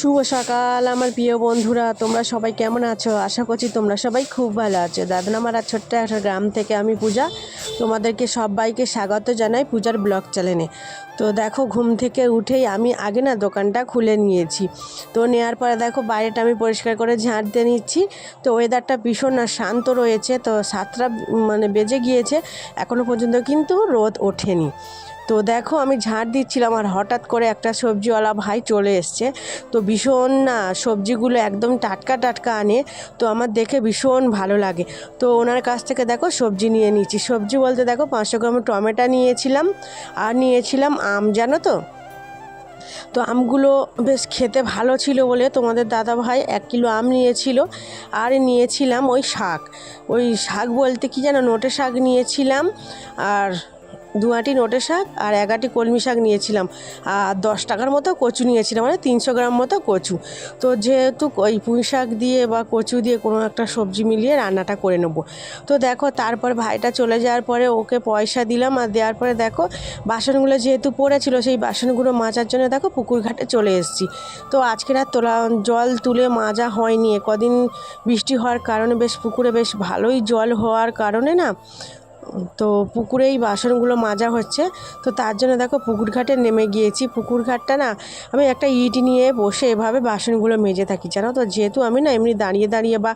শুভ সকাল, আমার প্রিয় বন্ধুরা। তোমরা সবাই কেমন আছো? আশা করছি তোমরা সবাই খুব ভালো আছো। দাদনামারা ছোট্ট একটা গ্রাম থেকে আমি পূজা। তোমাদেরকে সবাইকে স্বাগত জানাই পূজার ব্লগ চ্যানেলে। তো দেখো, ঘুম থেকে উঠেই আমি আগে না দোকানটা খুলে নিয়েছি। তো নেওয়ার পরে দেখো, বাইরেটা আমি পরিষ্কার করে ঝাঁট দিয়ে নিচ্ছি। তো ওয়েদারটা ভীষণ না শান্ত রয়েছে। তো সাতটা মানে বেজে গিয়েছে। এখনও পর্যন্ত কিন্তু রোদ ওঠেনি। তো দেখো, আমি ঝাঁট দিচ্ছিলাম আর হঠাৎ করে একটা সবজিওয়ালা ভাই চলে এসছে। তো ভীষণ, না, সবজিগুলো একদম টাটকা টাটকা আনে, তো আমার দেখে ভীষণ ভালো লাগে। তো ওনার কাছ থেকে দেখো, সবজি নিয়ে নিচ্ছি সবজি বলতে দেখো, পাঁচশো গ্রাম টমেটো নিয়েছিলাম, আর নিয়েছিলাম আম, জানো তো? তো আমগুলো বেশ খেতে ভালো ছিল বলে তোমাদের দাদা ভাই এক কিলো আম নিয়েছিল, আর নিয়েছিলাম ওই শাক। ওই শাক বলতে কি যেন নোটে শাক নিয়েছিলাম, আর দুয়াটি নোটে শাক আর এক এগারটি কলমি শাক নিয়েছিলাম। আর দশ টাকার মতো কচু নিয়েছিলাম মানে তিনশো গ্রাম মতো কচু। তো যেহেতু ওই পুঁই শাক দিয়ে বা কচু দিয়ে কোনো একটা সবজি মিলিয়ে রান্নাটা করে নেব। তো দেখো, তারপর ভাইটা চলে যাওয়ার পরে ওকে পয়সা দিলাম। আর দেওয়ার পরে দেখো, বাসনগুলো যেহেতু পড়েছিল, সেই বাসনগুলো মাজার জন্য দেখো পুকুর ঘাটে চলে এসেছি। তো আজকের আর তোলা জল তুলে মাজা হয়নি। কদিন বৃষ্টি হওয়ার কারণে বেশ পুকুরে বেশ ভালোই জল হওয়ার কারণে না তো পুকুরেই বাসনগুলো মাজা হচ্ছে। তো তার জন্য দেখো পুকুর ঘাটে নেমে গিয়েছি। পুকুর ঘাটটা না, আমি একটা ইট নিয়ে বসে এভাবে বাসনগুলো মেজে থাকি, জানো তো? যেহেতু আমি না এমনি দাঁড়িয়ে দাঁড়িয়ে বা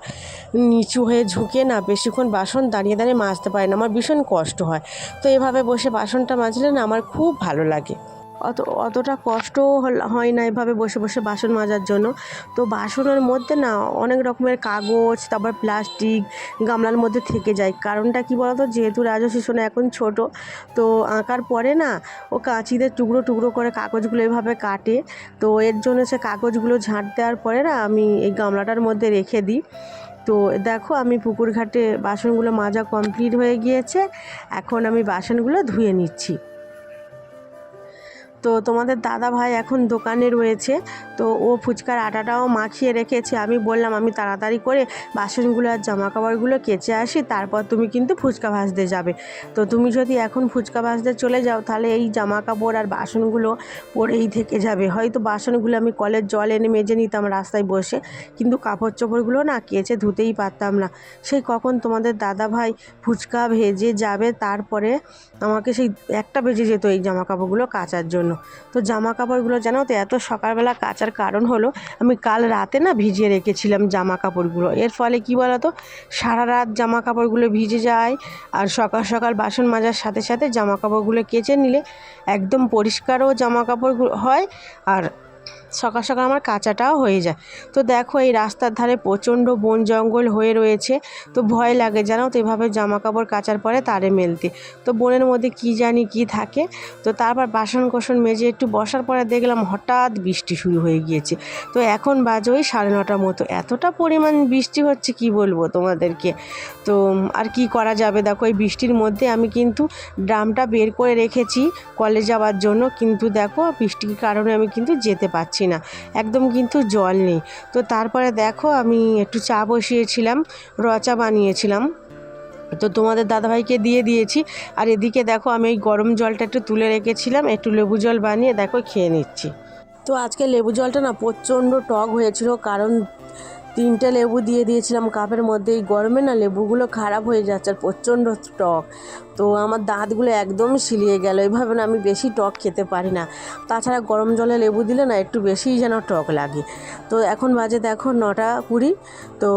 নিচু হয়ে ঝুঁকে না বেশিক্ষণ বাসন দাঁড়িয়ে দাঁড়িয়ে মাজতে পারি না, আমার ভীষণ কষ্ট হয়। তো এভাবে বসে বাসনটা মাজলে না আমার খুব ভালো লাগে। অত, অতটা কষ্টও হয় না এভাবে বসে বসে বাসন মাজার জন্য। তো বাসনের মধ্যে না অনেক রকমের কাগজ, তারপর প্লাস্টিক গামলার মধ্যে থেকে যায়। কারণটা কি বলতো? যেহেতু রাজু এখন ছোট, তো আঁকার পরে না ও কাঁচিদের টুকরো টুকরো করে কাগজগুলো এভাবে কাটে। তো এর জন্য সে কাগজগুলো ঝাঁট দেওয়ার পরে না আমি এই গামলাটার মধ্যে রেখে দিই। তো দেখো আমি পুকুর ঘাটে বাসনগুলো মাজা কমপ্লিট হয়ে গিয়েছে। এখন আমি বাসনগুলো ধুয়ে নিচ্ছি। তো তোমাদের দাদা ভাই এখন দোকানে রয়েছে, তো ও ফুচকার আটাটাও মাখিয়ে রেখেছে। আমি বললাম, আমি তাড়াতাড়ি করে বাসনগুলো আর জামা কাপড়গুলো কেচে আসি, তারপর তুমি কিন্তু ফুচকা ভাজতে যাবে। তো তুমি যদি এখন ফুচকা ভাজতে চলে যাও, তাহলে এই জামা কাপড় আর বাসনগুলো পরেই থেকে যাবে। হয়তো বাসনগুলো আমি কলের জল এনে মেজে নিতাম রাস্তায় বসে, কিন্তু কাপড় চোপড়গুলো না কেচে ধুতেই পারতাম না। সেই কখন তোমাদের দাদা ভাই ফুচকা ভেজে যাবে, তারপরে আমাকে সেই একটা বেজে যেত এই জামা কাপড়গুলো কাচার জন্য। তো জামা কাপড়গুলো জানো তো, এত সকালবেলা কাচার কারণ হলো, আমি কাল রাতে না ভিজিয়ে রেখেছিলাম জামা কাপড়গুলো এর ফলে কি বলতো সারা রাত জামা কাপড়গুলো ভিজে যায়, আর সকাল সকাল বাসন মাজার সাথে সাথে জামা কাপড়গুলো কেচে নিলে একদম পরিষ্কারও জামা কাপড়গুলো হয়, আর সকাল সকাল আমার কাঁচাটাও হয়ে যায়। তো দেখো এই রাস্তার ধারে প্রচণ্ড বন জঙ্গল হয়ে রয়েছে। তো ভয় লাগে জানো তো এভাবে জামা কাপড় কাচার পরে তারে মেলতে। তো বনের মধ্যে কি জানি কি থাকে। তো তারপর বাসন কোসন মেজে একটু বসার পরে দেখলাম হঠাৎ বৃষ্টি শুরু হয়ে গিয়েছে। তো এখন বাজে ওই সাড়ে নটার মতো। এতটা পরিমাণ বৃষ্টি হচ্ছে কি বলব তোমাদেরকে? তো আর কি করা যাবে? দেখো এই বৃষ্টির মধ্যে আমি কিন্তু ড্রামটা বের করে রেখেছি কলেজ যাওয়ার জন্য। কিন্তু দেখো বৃষ্টির কারণে আমি কিন্তু যেতে পারছি না। একদম কিন্তু জল নেই। তো তারপরে দেখো আমি একটু চা বসিয়েছিলাম রচা বানিয়েছিলাম। তো তোমাদের দাদাভাইকে দিয়ে দিয়েছি। আর এদিকে দেখো আমি এই গরম জলটা একটু তুলে রেখেছিলাম, একটু লেবু জল বানিয়ে দেখো খেয়ে নিচ্ছি। তো আজকে লেবু জলটা না প্রচণ্ড টক হয়েছিল, কারণ তিনটে লেবু দিয়ে দিয়েছিলাম কাপের মধ্যে। এই গরমে না লেবুগুলো খারাপ হয়ে যাচ্ছে আর প্রচণ্ড টক। তো আমার দাঁতগুলো একদম সিলিয়ে গেল। এভাবে না আমি বেশি টক খেতে পারি না। তাছাড়া গরম জলে লেবু দিলে না একটু বেশিই যেন টক লাগে। তো এখন বাজে দেখো নটা কুড়ি। তো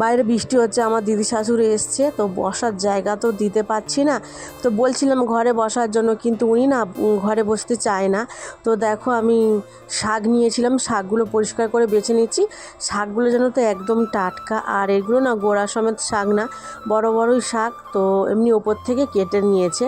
বাইরে বৃষ্টি হচ্ছে, আমার দিদি শাশুড়ি এসছে, তো বসার জায়গা তো দিতে পারছি না। তো বলছিলাম ঘরে বসার জন্য, কিন্তু উনি না ঘরে বসতে চায় না। তো দেখো আমি শাক নিয়েছিলাম, শাকগুলো পরিষ্কার করে বেছে নিচ্ছি। শাকগুলো যেন তো একদম টাটকা, আর এগুলো না গোড়া সমেত শাক না, বড় বড়ই শাক, তো এমনি ওপর থেকে কেটে নিয়েছে।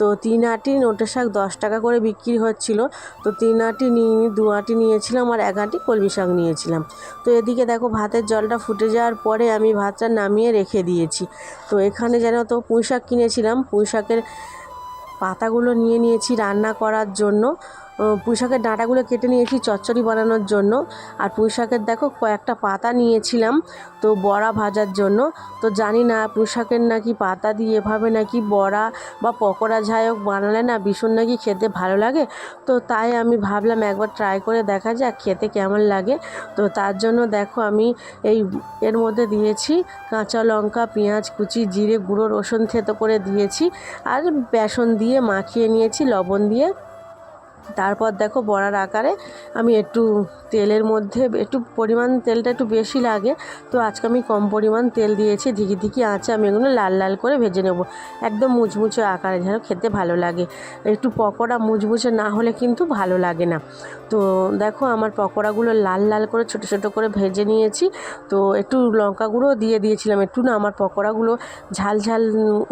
তো তিন আটি নোটে শাক দশ টাকা করে বিক্রি হচ্ছিল। তো তিন আটি নিয়ে দু আটি নিয়েছিলাম আর এক আটি কলমি শাক নিয়েছিলাম। তো এদিকে দেখো ভাতের জলটা ফুটে যাওয়ার পরে আমি ভাতটা নামিয়ে রেখে দিয়েছি। তো এখানে যেন তো পুঁই শাক কিনেছিলাম। পুঁই শাকের পাতাগুলো নিয়ে নিয়েছি রান্না করার জন্য। পুঁই শাকের ডাঁটাগুলো কেটে নিয়েছি চচ্চড়ি বানানোর জন্য। আর পুঁই শাকের দেখো, কয়েকটা পাতা নিয়েছিলাম তো বড়া ভাজার জন্য। তো জানি না পুঁই শাকের নাকি পাতা দিয়ে এভাবে নাকি বড়া বা পকোড়া যাই হোক বানালে না ভীষণ নাকি খেতে ভালো লাগে। তো তাই আমি ভাবলাম একবার ট্রাই করে দেখা যাক খেতে কেমন লাগে। তো তার জন্য দেখো আমি এই এর মধ্যে দিয়েছি কাঁচা লঙ্কা, পেঁয়াজ, কুচি, জিরে, গুঁড়ো, রসুন থেতো করে দিয়েছি। আর বেসন দিয়ে মাখিয়ে নিয়েছি, লবণ দিয়ে। তারপর দেখো বড়ার আকারে আমি একটু তেলের মধ্যে একটু পরিমাণ তেলটা একটু বেশি লাগে। তো আজকে আমি কম পরিমাণ তেল দিয়েছি, ধিকি ধিকি আঁচে আমি এগুলো লাল লাল করে ভেজে নেব। একদম মুচমুচে আকারে যেন খেতে ভালো লাগে। একটু পকোড়া মুচমুচে না হলে কিন্তু ভালো লাগে না। তো দেখো আমার পকোড়াগুলো লাল লাল করে ছোটো ছোটো করে ভেজে নিয়েছি। তো একটু লঙ্কা গুঁড়ো দিয়ে দিয়েছিলাম একটু না, আমার পকোড়াগুলো ঝাল ঝাল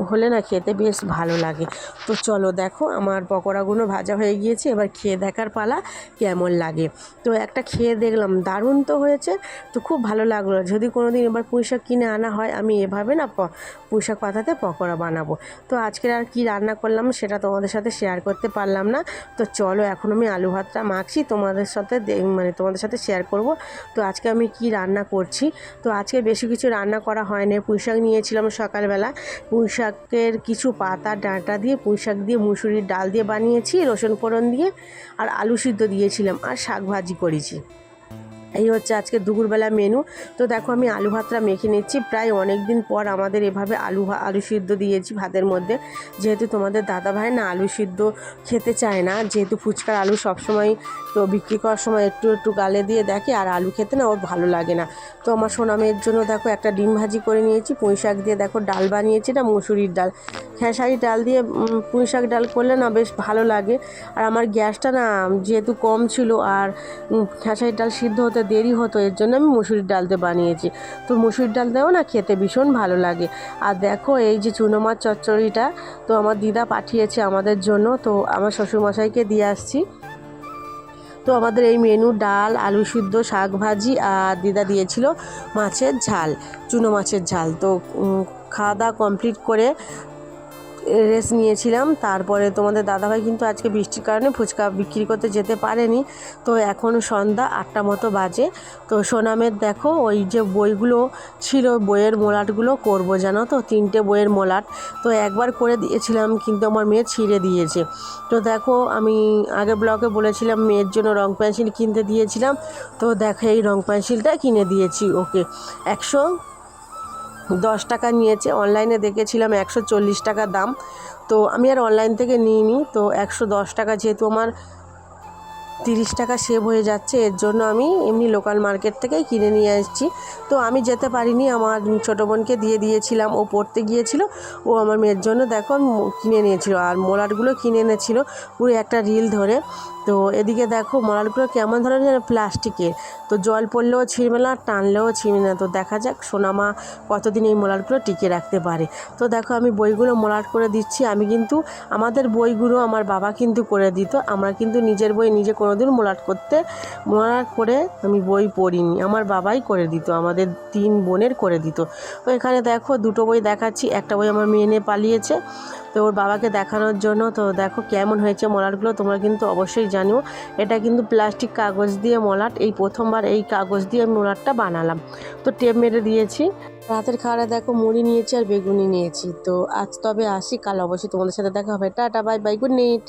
হলে না খেতে বেশ ভালো লাগে। তো চলো দেখো আমার পকোড়াগুলো ভাজা হয়ে গিয়েছে এবার খেয়ে দেখার পালা কেমন লাগে। তো একটা খেয়ে দেখলাম, দারুণ তো হয়েছে। তো খুব ভালো লাগল। যদি কোনো দিন এবার পুঁইশাক কিনে আনা হয়, আমি এভাবে না পুঁইশাক পাতাতে পকোড়া বানাবো। তো আজকের আর কি রান্না করলাম সেটা তোমাদের সাথে শেয়ার করতে পারলাম না। তো চলো এখন আমি আলু ভাতটা মাখছি, তোমাদের সাথে মানে তোমাদের সাথে শেয়ার করব। তো আজকে আমি কি রান্না করছি? তো আজকে বেশি কিছু রান্না করা হয়নি। পুঁইশাক নিয়েছিলাম সকালবেলা। পুঁইশাকের কিছু পাতা, ডাঁটা দিয়ে, পুঁইশাক দিয়ে, মুসুরির ডাল দিয়ে বানিয়েছি, রসুন ফোড়ন দিয়ে। আর আলু সিদ্ধ দিয়েছিলাম আর শাক ভাজি করেছি। এই হচ্ছে আজকে দুপুরবেলা মেনু তো দেখো আমি আলু ভাতটা মেখে নিচ্ছি। প্রায় অনেক দিন পর আমাদের এভাবে আলু আলু সিদ্ধ দিয়েছি ভাতের মধ্যে। যেহেতু তোমাদের দাদা ভাই না আলু সিদ্ধ খেতে চায় না যেহেতু ফুচকার আলু সবসময় তো বিক্রি করার সময় একটু একটু গালে দিয়ে দেখে আর আলু খেতে না ওর ভালো লাগে না। তো আমার সোনামের জন্য দেখো একটা ডিম ভাজি করে নিয়েছি পুঁই শাক দিয়ে দেখো ডাল বানিয়েছি না মুসুরির ডাল। খেসারি ডাল দিয়ে পুঁই শাক ডাল করলে না বেশ ভালো লাগে। আর আমার গ্যাসটা না যেহেতু কম ছিল আর উম, খেসারির ডাল সিদ্ধ হতে দেরি হতো, এর জন্য আমি মুসুরির ডাল দিয়ে বানিয়েছি। তো মুসুরির ডাল দিয়েও না খেতে ভীষণ ভালো লাগে। আর দেখো, এই যে চুনো মাছ চচ্চড়িটা তো আমার দিদা পাঠিয়েছে আমাদের জন্য, তো আমার শ্বশুরমশাইকে দিয়ে আসছি। তো আমাদের এই মেনু ডাল, আলু সিদ্ধ, শাক ভাজি আর দিদা দিয়েছিল মাছের ঝাল, চুনো মাছের ঝাল। তো খাওয়া দাওয়া কমপ্লিট করে রেস্ট নিয়েছিলাম। তারপরে তোমাদের দাদাভাই কিন্তু আজকে বৃষ্টির কারণে ফুচকা বিক্রি করতে যেতে পারেনি। তো এখন সন্ধ্যা আটটা মতো বাজে। তো সোনামের দেখো, ওই যে বইগুলো ছিল, বইয়ের মোলাটগুলো করব জানো তো? তিনটে বইয়ের মোলাট। তো একবার করে দিয়েছিলাম, কিন্তু আমার মেয়ে ছিঁড়ে দিয়েছে। তো দেখো, আমি আগে ব্লগে বলেছিলাম, মেয়ের জন্য রং পেন্সিল কিনতে দিয়েছিলাম। তো দেখো, এই রং পেন্সিলটা কিনে দিয়েছি ওকে। একশো দশ টাকা নিয়েছে। অনলাইনে দেখেছিলাম একশো চল্লিশ টাকা দাম। তো আমি আর অনলাইন থেকে নিইনি। তো একশো দশ টাকা যেহেতু আমার তিরিশ টাকা সেভ হয়ে যাচ্ছে, এর জন্য আমি এমনি লোকাল মার্কেট থেকেই কিনে নিয়ে এসেছি তো আমি যেতে পারিনি, আমার ছোটো বোনকে দিয়ে দিয়েছিলাম, ও পড়তে গিয়েছিল, ও আমার মেয়ের জন্য দেখো কিনে নিয়েছিল, আর মোলারগুলো কিনে এনেছিল, পুরো একটা রিল ধরে। তো এদিকে দেখো মোলারগুলো কেমন ধরনের প্লাস্টিকের। তো জল পড়লেও ছিঁড়বে না, টানলেও ছিঁড়বে না। তো দেখা যাক সোনামা কতদিন এই মোলারগুলো টিকে রাখতে পারে। তো দেখো আমি বইগুলো মোলাট করে দিচ্ছি, আমি কিন্তু আমাদের বইগুলো আমার বাবা কিন্তু করে দিত, আমরা কিন্তু নিজের বই নিজে কোনোদিন মোলাট করতে, মোলাট করে আমি বই পড়িনি। আমার বাবাই করে দিত, আমাদের তিন বোনের করে দিত। তো এখানে দেখো দুটো বই দেখাচ্ছি, একটা বই আমার মেয়ে নিয়ে পালিয়েছে। তো ওর বাবাকে দেখানোর জন্য, তো দেখো কেমন হয়েছে মলাটগুলো, তোমরা কিন্তু অবশ্যই জানিও। এটা কিন্তু প্লাস্টিক কাগজ দিয়ে মলাট, এই প্রথমবার এই কাগজ দিয়ে আমি মলাটটা বানালাম। তো টেপ মেরে দিয়েছি। রাতের খাওয়ারে দেখো মুড়ি নিয়েছি আর বেগুনি নিয়েছি। তো আজ তবে আসি, কাল অবশ্যই তোমাদের সাথে দেখা হবে। Tata, bye bye, good night.